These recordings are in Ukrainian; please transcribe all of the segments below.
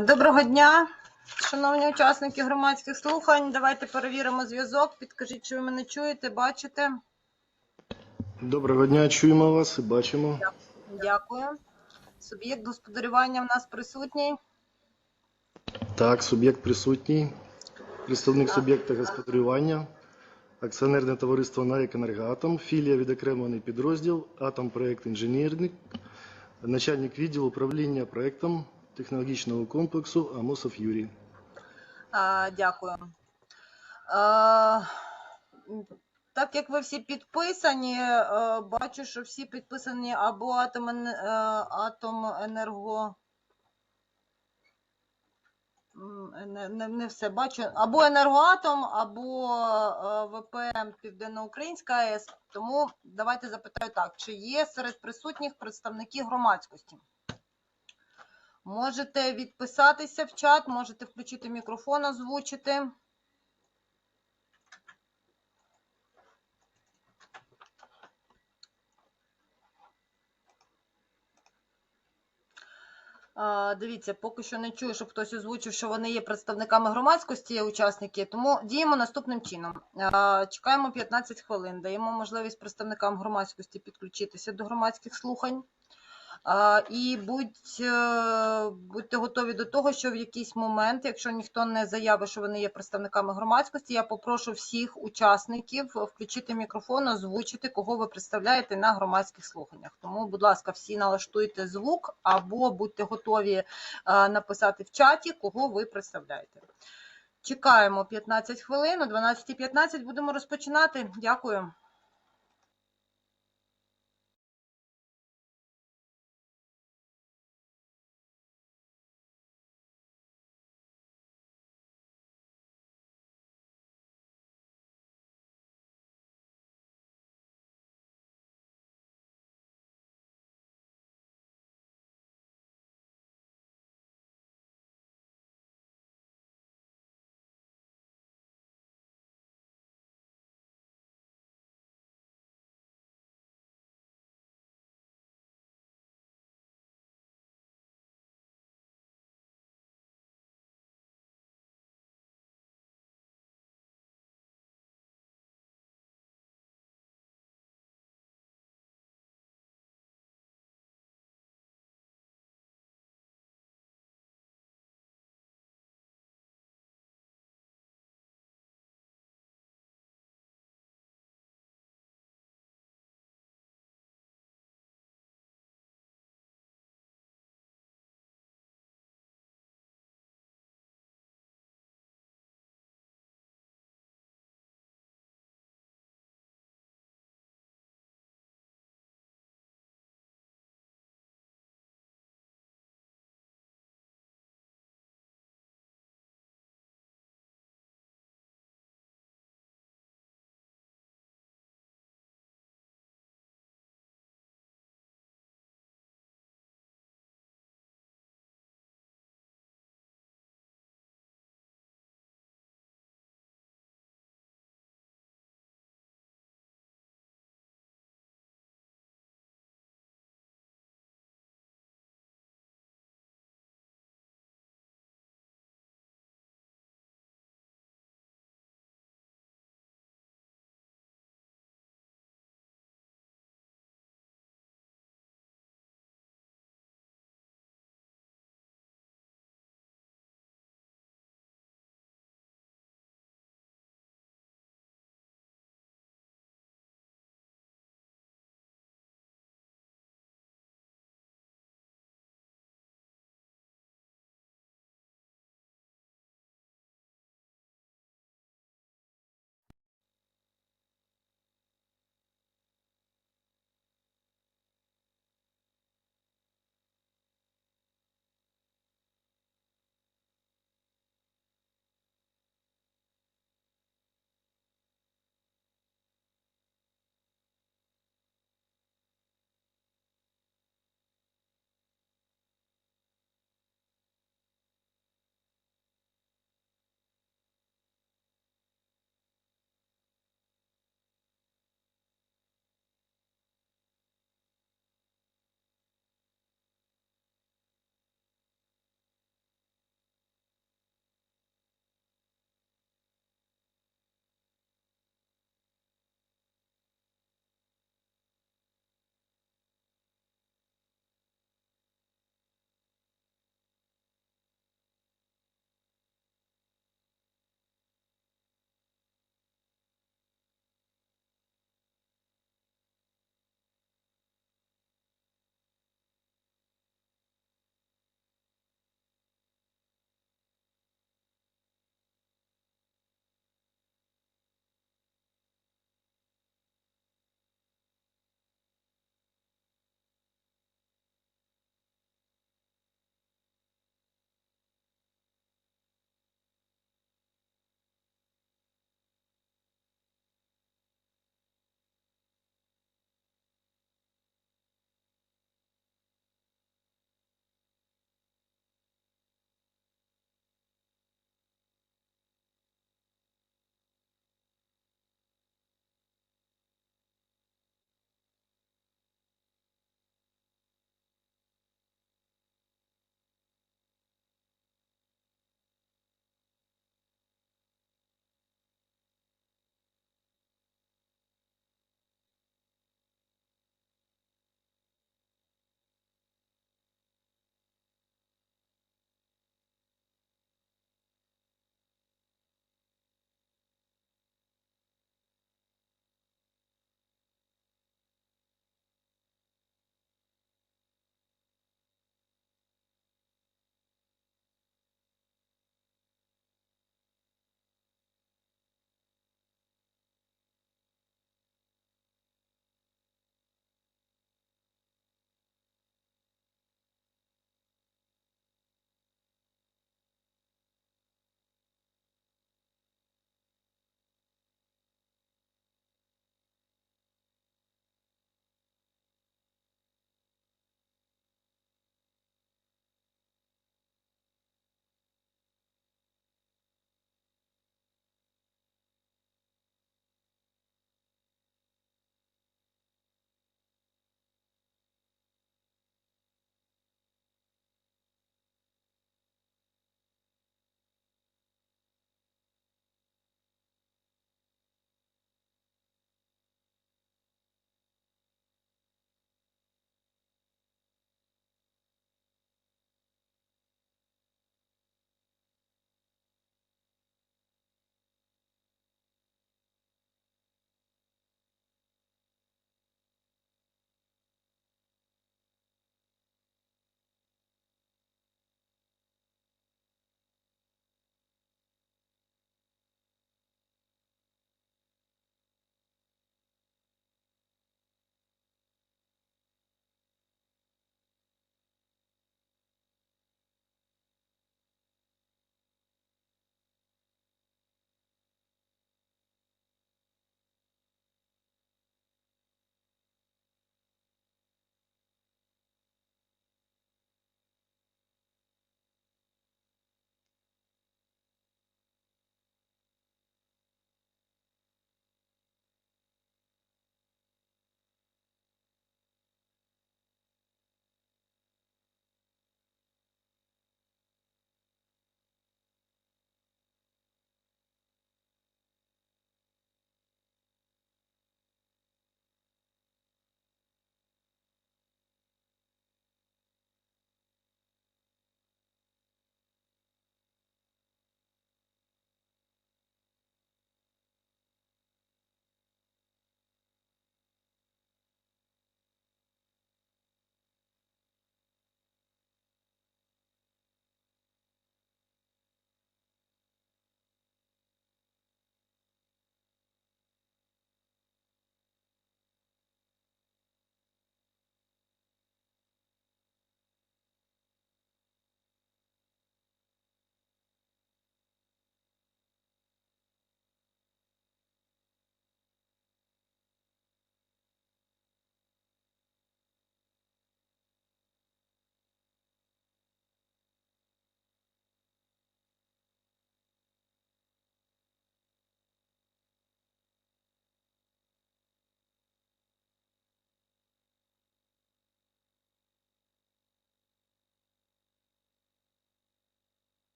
Доброго дня, шановні учасники громадських слухань. Давайте перевіримо зв'язок. Підкажіть, чи ви мене чуєте, бачите? Доброго дня, чуємо вас і бачимо. Дякую. Суб'єкт господарювання в нас присутній. Так, суб'єкт присутній. Представник суб'єкта господарювання. Акціонерне товариство «НАЕК Енергоатом», філія відокремлений підрозділ «Атомпроект інженерник», начальник відділу управління проектом технологічного комплексу Амосов Юрій. А, Дякую. А, Так як ви всі підписані, е, бачу, що всі підписані або атом, е, Атоменерго. М, Не, не, не все бачу. Або енергоатом, або е, ВП Південноукраїнська АЕС. Тому давайте запитаю так: чи є серед присутніх представники громадськості? Можете відписатися в чат, можете включити мікрофон, озвучити. Дивіться, поки що не чую, щоб хтось озвучив, що вони є представниками громадськості, учасники. Тому діємо наступним чином. Чекаємо 15 хвилин, даємо можливість представникам громадськості підключитися до громадських слухань. І будь, е, будьте готові до того, що в якийсь момент, якщо ніхто не заявить, що вони є представниками громадськості, я попрошу всіх учасників включити мікрофон, озвучити, кого ви представляєте на громадських слуханнях. Тому, будь ласка, всі налаштуйте звук або будьте готові е, написати в чаті, кого ви представляєте. Чекаємо 15 хвилин, о 12.15 будемо розпочинати. Дякую.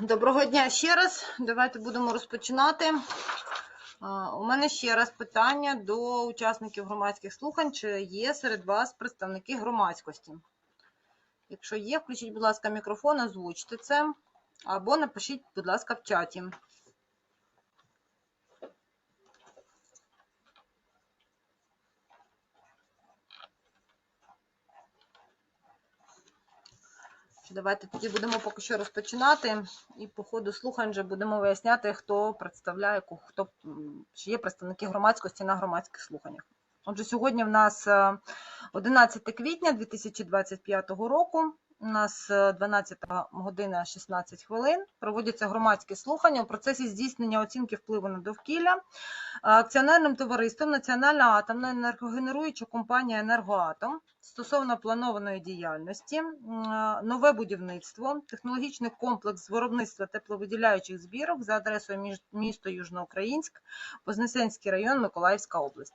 Доброго дня ще раз. Давайте будемо розпочинати. У мене ще раз питання до учасників громадських слухань. Чи є серед вас представники громадськості? Якщо є, включіть, будь ласка, мікрофон, озвучте це. Або напишіть, будь ласка, в чаті. Давайте тоді будемо поки що розпочинати, і по ходу слухань вже будемо виясняти, хто представляє, хто чи є представники громадськості на громадських слуханнях. Отже, сьогодні в нас е, 11 квітня 2025 року. У нас е, 12 година 16 хвилин. Проводяться громадські слухання у процесі здійснення оцінки впливу на довкілля е, акціонерним товариством Національна атомна енергогенеруюча компанія Енергоатом стосовно планованої діяльності, е, нове будівництво, технологічний комплекс з виробництва тепловиділяючих збірок за адресою місто Южноукраїнськ, Вознесенський район, Миколаївська область.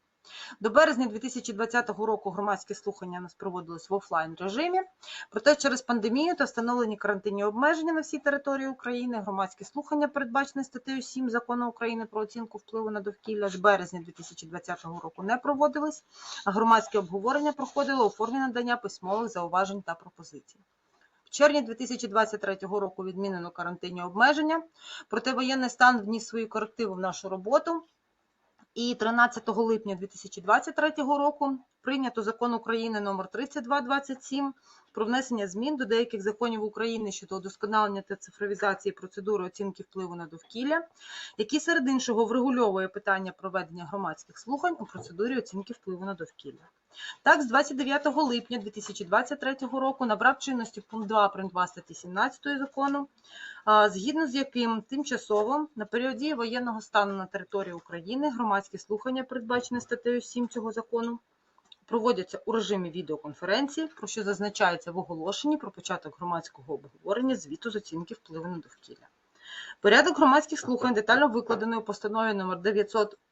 До березня 2020 року громадські слухання у нас проводились в офлайн режимі. Проте через пандемію та встановлені карантинні обмеження на всій території України громадські слухання, передбачені статтею 7 закону України про оцінку впливу на довкілля з березня 2020 року не проводились, а громадське обговорення проходило у формі надання письмових зауважень та пропозицій. В червні 2023 року відмінено карантинні обмеження, проте воєнний стан вніс свої корективи в нашу роботу. І 13 липня 2023 року прийнято закон України номер 3227 про внесення змін до деяких законів України щодо удосконалення та цифровізації процедури оцінки впливу на довкілля, який серед іншого врегульовує питання проведення громадських слухань у процедурі оцінки впливу на довкілля. Так, з 29 липня 2023 року набрав чинності пункт 2 прим. 2 статті 17 закону, згідно з яким тимчасово на період дії воєнного стану на території України громадські слухання, передбачені статтею 7 цього закону, проводяться у режимі відеоконференції, про що зазначається в оголошенні про початок громадського обговорення звіту з оцінки впливу на довкілля. Порядок громадських слухань детально викладений у постанові номер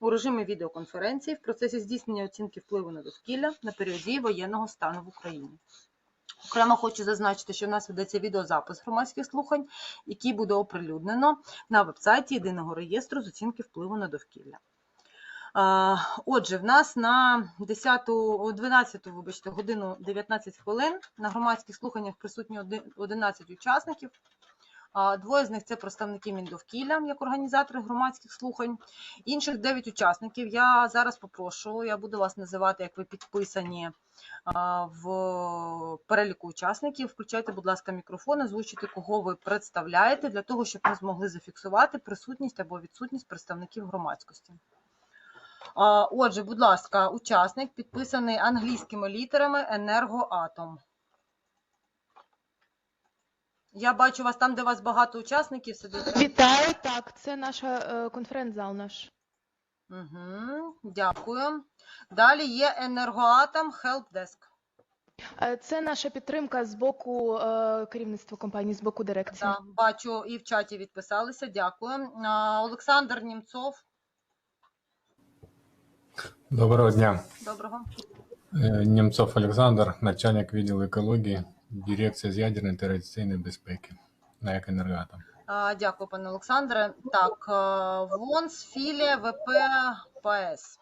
у режимі відеоконференції в процесі здійснення оцінки впливу на довкілля на період дії воєнного стану в Україні. Окремо хочу зазначити, що в нас ведеться відеозапис громадських слухань, який буде оприлюднено на вебсайті єдиного реєстру з оцінки впливу на довкілля. Отже, в нас на 10, 12 вибачте, годину 19 хвилин на громадських слуханнях присутні 11 учасників. Двоє з них це представники Міндовкілля як організатори громадських слухань. Інших 9 учасників я зараз попрошу, я буду вас називати, як ви підписані в переліку учасників. Включайте, будь ласка, мікрофон, озвучуйте, кого ви представляєте, для того, щоб ми змогли зафіксувати присутність або відсутність представників громадськості. Отже, будь ласка, учасник підписаний англійськими літерами Енергоатом. Я бачу вас там, де вас багато учасників сидить. Вітаю, так, це наша е, конференц-зал наш. Угу, дякую. Далі є Енергоатом Helpdesk. Е, Це наша підтримка з боку е, керівництва компанії, з боку дирекції. Да, бачу, і в чаті відписалися. Дякую. А, Олександр Німцов. Доброго дня. Доброго. Е, Німцов Олександр, начальник відділу екології, дирекція з ядерної та радіаційної безпеки на «Екенергоатом». А, Дякую, пане Олександре. Так, ВОНС, Філія, ВП, ПС.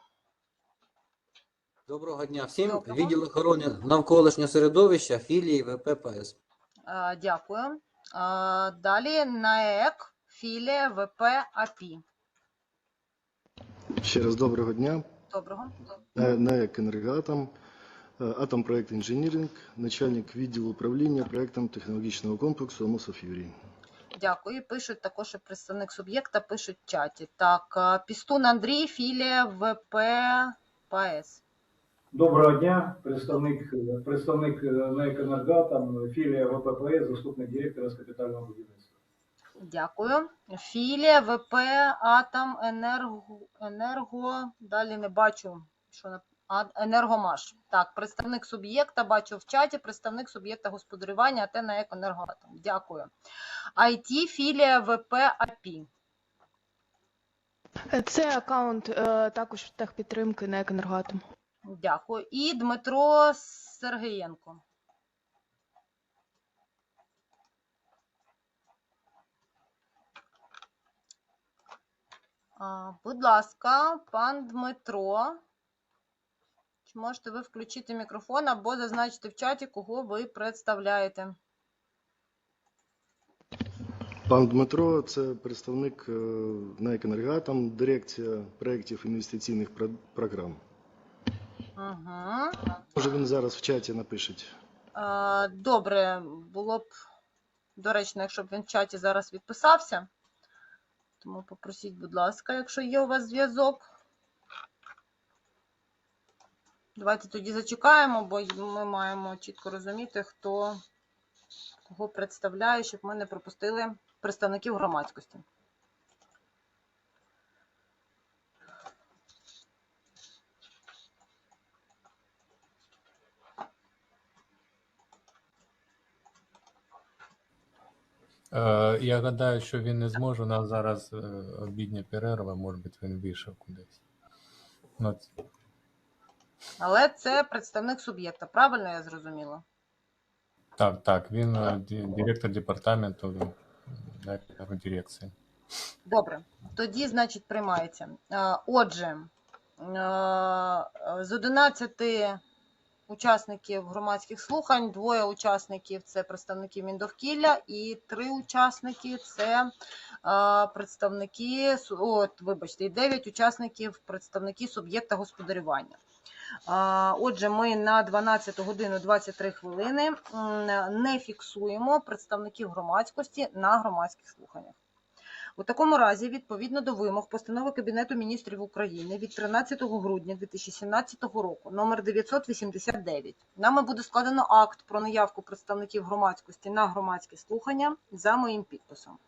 Доброго дня всім. Доброго. Відділ охорони навколишнього середовища філії ВППС. Е, Дякую. Далі НАЕК, Філія, ВП, АПІ. Ще раз доброго дня. Доброго. Е, НАЕК «Енергоатом», е, «Атомпроект Інженіринг», начальник відділу управління проектом технологічного комплексу Амосов Юрій. Дякую. Пишуть також і представник суб'єкта, пишуть в чаті. Так, е, Пістун Андрій, філія ВП ПАЕС. Доброго дня, представник, представник НЕК «Енергатом», філія ВППС, заступник директора з капітального будівництва. Дякую. Філія ВП Атом Енерго, Енерго. Далі не бачу, що Енергомаш. Так, представник суб'єкта бачу в чаті, представник суб'єкта господарювання АТ на Енергоатом. Дякую. IT філія ВП АПІ. Це аккаунт е, також техпідтримки на «Енергоатом». Дякую. І Дмитро Сергієнко. Будь ласка, пан Дмитро. Чи можете ви включити мікрофон або зазначити в чаті, кого ви представляєте? Пан Дмитро це представник е, НАЕК «Енергоатом», дирекція проєктів інвестиційних програм. Угу. Може він зараз в чаті напише. Е, Добре, було б доречно, якщо б він в чаті зараз відписався. Тому попросіть, будь ласка, якщо є у вас зв'язок. Давайте тоді зачекаємо, бо ми маємо чітко розуміти, хто кого представляє, щоб ми не пропустили представників громадськості. Е, я гадаю, що він не зможе. У нас зараз е, обідня перерва, може бути, він вийшов кудись. Ну, Але це представник суб'єкта, правильно я зрозуміла? так, так, він е, ді- директор департаменту е, дирекції. Добре, тоді, значить, приймається. Е, Отже, е, з 11 учасників громадських слухань, двоє учасників це представники Міндовкілля, і три учасники це е, представники, су- от, вибачте, і дев'ять учасників представники суб'єкта господарювання. Отже, ми на 12 годину 23 хвилини не фіксуємо представників громадськості на громадських слуханнях. У такому разі, відповідно до вимог постанови Кабінету міністрів України від 13 грудня 2017 року, номер 989, нами буде складено акт про наявку представників громадськості на громадські слухання за моїм підписом.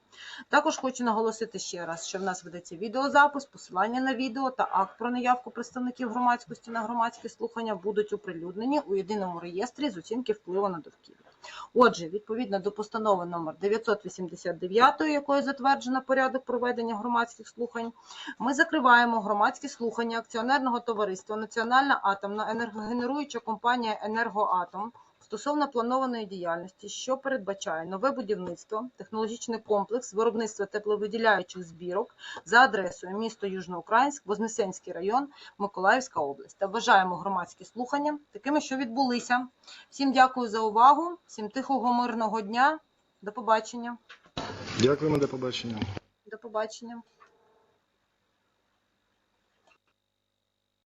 Також хочу наголосити ще раз, що в нас ведеться відеозапис, посилання на відео та акт про наявку представників громадськості на громадські слухання будуть оприлюднені у єдиному реєстрі з оцінки впливу на довкілля. Отже, відповідно до постанови номер 989, якою затверджено порядок проведення громадських слухань, ми закриваємо громадські слухання акціонерного товариства Національна атомна енергогенеруюча компанія Енергоатом стосовно планованої діяльності, що передбачає нове будівництво, технологічний комплекс виробництва тепловиділяючих збірок за адресою місто Южноукраїнськ, Вознесенський район, Миколаївська область. Та вважаємо громадські слухання такими, що відбулися. Всім дякую за увагу, всім тихого мирного дня. До побачення. Дякуємо, до побачення. До побачення.